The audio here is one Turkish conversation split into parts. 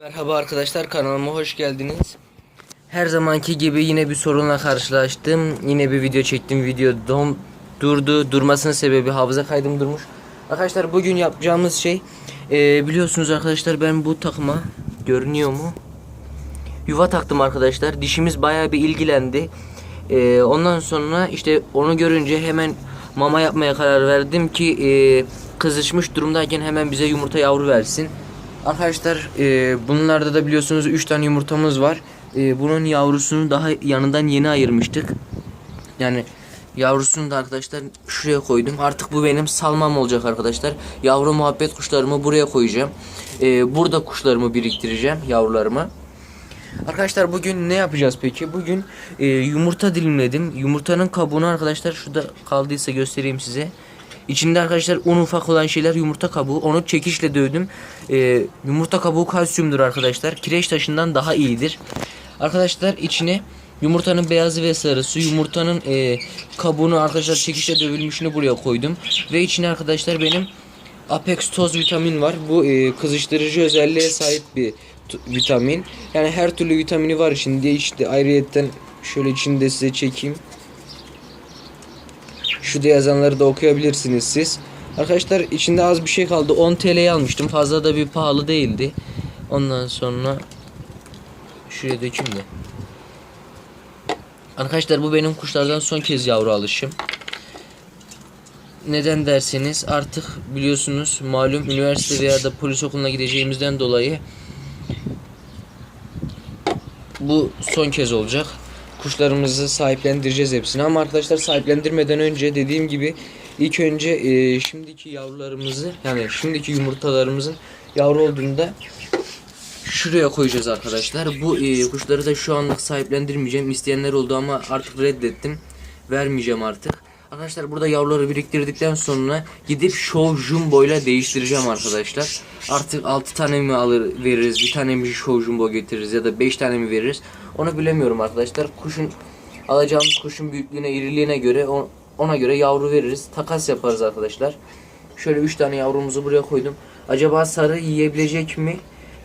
Merhaba arkadaşlar kanalıma hoş geldiniz. Her zamanki gibi yine bir sorunla karşılaştım. Yine bir video çektim. Video dom durdu. Durmasının sebebi hafıza kaydım durmuş. Arkadaşlar bugün yapacağımız şey e, biliyorsunuz arkadaşlar ben bu takıma görünüyor mu? Yuva taktım arkadaşlar. Dişimiz bayağı bir ilgilendi. E, ondan sonra işte onu görünce hemen mama yapmaya karar verdim ki e, kızışmış durumdayken hemen bize yumurta yavru versin. Arkadaşlar e, bunlarda da biliyorsunuz 3 tane yumurtamız var. E, bunun yavrusunu daha yanından yeni ayırmıştık. Yani yavrusunu da arkadaşlar şuraya koydum. Artık bu benim salmam olacak arkadaşlar. Yavru muhabbet kuşlarımı buraya koyacağım. E, burada kuşlarımı biriktireceğim yavrularımı. Arkadaşlar bugün ne yapacağız peki? Bugün e, yumurta dilimledim. Yumurtanın kabuğunu arkadaşlar şurada kaldıysa göstereyim size. İçinde arkadaşlar un ufak olan şeyler yumurta kabuğu. Onu çekişle dövdüm. E, yumurta kabuğu kalsiyumdur arkadaşlar. Kireç taşından daha iyidir. Arkadaşlar içine yumurtanın beyazı ve sarısı, yumurtanın e, kabuğunu arkadaşlar çekişle dövülmüşünü buraya koydum. Ve içine arkadaşlar benim Apex toz vitamin var. Bu e, kızıştırıcı özelliğe sahip bir vitamin. Yani her türlü vitamini var içinde. İşte ayrıyetten şöyle içinde size çekeyim. Şurada yazanları da okuyabilirsiniz siz. Arkadaşlar içinde az bir şey kaldı. 10 TL'ye almıştım. Fazla da bir pahalı değildi. Ondan sonra şuraya dökeyim de. Arkadaşlar bu benim kuşlardan son kez yavru alışım. Neden derseniz artık biliyorsunuz malum üniversite veya da polis okuluna gideceğimizden dolayı bu son kez olacak. Kuşlarımızı sahiplendireceğiz hepsini ama arkadaşlar sahiplendirmeden önce dediğim gibi ilk önce e, şimdiki yavrularımızı yani şimdiki yumurtalarımızın yavru olduğunda şuraya koyacağız arkadaşlar. Bu e, kuşları da şu anlık sahiplendirmeyeceğim. İsteyenler oldu ama artık reddettim. Vermeyeceğim artık. Arkadaşlar burada yavruları biriktirdikten sonra gidip Show Jumbo ile değiştireceğim arkadaşlar. Artık 6 tane mi alır veririz, bir tane mi Show Jumbo getiririz ya da 5 tane mi veririz? Onu bilemiyorum arkadaşlar. Kuşun alacağımız kuşun büyüklüğüne, iriliğine göre ona göre yavru veririz. Takas yaparız arkadaşlar. Şöyle 3 tane yavrumuzu buraya koydum. Acaba sarı yiyebilecek mi?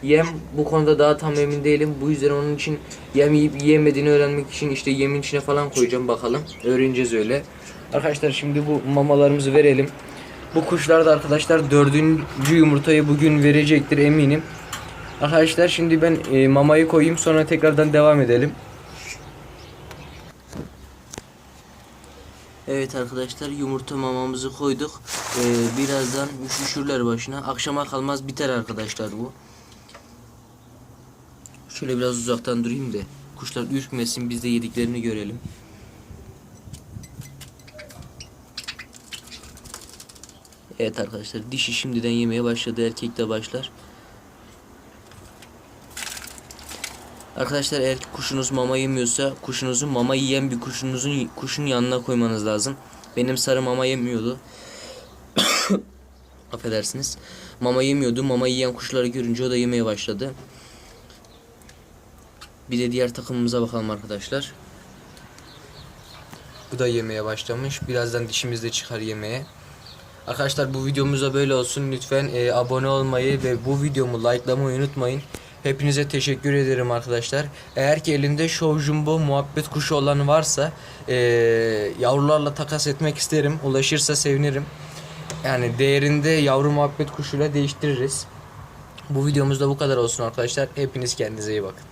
Yem bu konuda daha tam emin değilim. Bu yüzden onun için yem yiyip yiyemediğini öğrenmek için işte yemin içine falan koyacağım bakalım. Öğreneceğiz öyle. Arkadaşlar şimdi bu mamalarımızı verelim. Bu kuşlar da arkadaşlar dördüncü yumurtayı bugün verecektir eminim. Arkadaşlar şimdi ben e, mamayı koyayım sonra tekrardan devam edelim. Evet arkadaşlar yumurta mamamızı koyduk. Ee, birazdan üşüşürler başına. Akşama kalmaz biter arkadaşlar bu. Şöyle biraz uzaktan durayım da kuşlar ürkmesin biz de yediklerini görelim. Evet arkadaşlar dişi şimdiden yemeye başladı erkek de başlar. Arkadaşlar eğer kuşunuz mama yemiyorsa kuşunuzu mama yiyen bir kuşunuzun kuşun yanına koymanız lazım. Benim sarı mama yemiyordu. Affedersiniz. Mama yemiyordu. Mama yiyen kuşları görünce o da yemeye başladı. Bir de diğer takımımıza bakalım arkadaşlar. Bu da yemeye başlamış. Birazdan dişimiz de çıkar yemeğe. Arkadaşlar bu videomuz da böyle olsun. Lütfen e, abone olmayı ve bu videomu likelamayı unutmayın. Hepinize teşekkür ederim arkadaşlar. Eğer ki elinde Show Jumbo muhabbet kuşu olan varsa e, yavrularla takas etmek isterim. Ulaşırsa sevinirim. Yani değerinde yavru muhabbet kuşuyla değiştiririz. Bu videomuz da bu kadar olsun arkadaşlar. Hepiniz kendinize iyi bakın.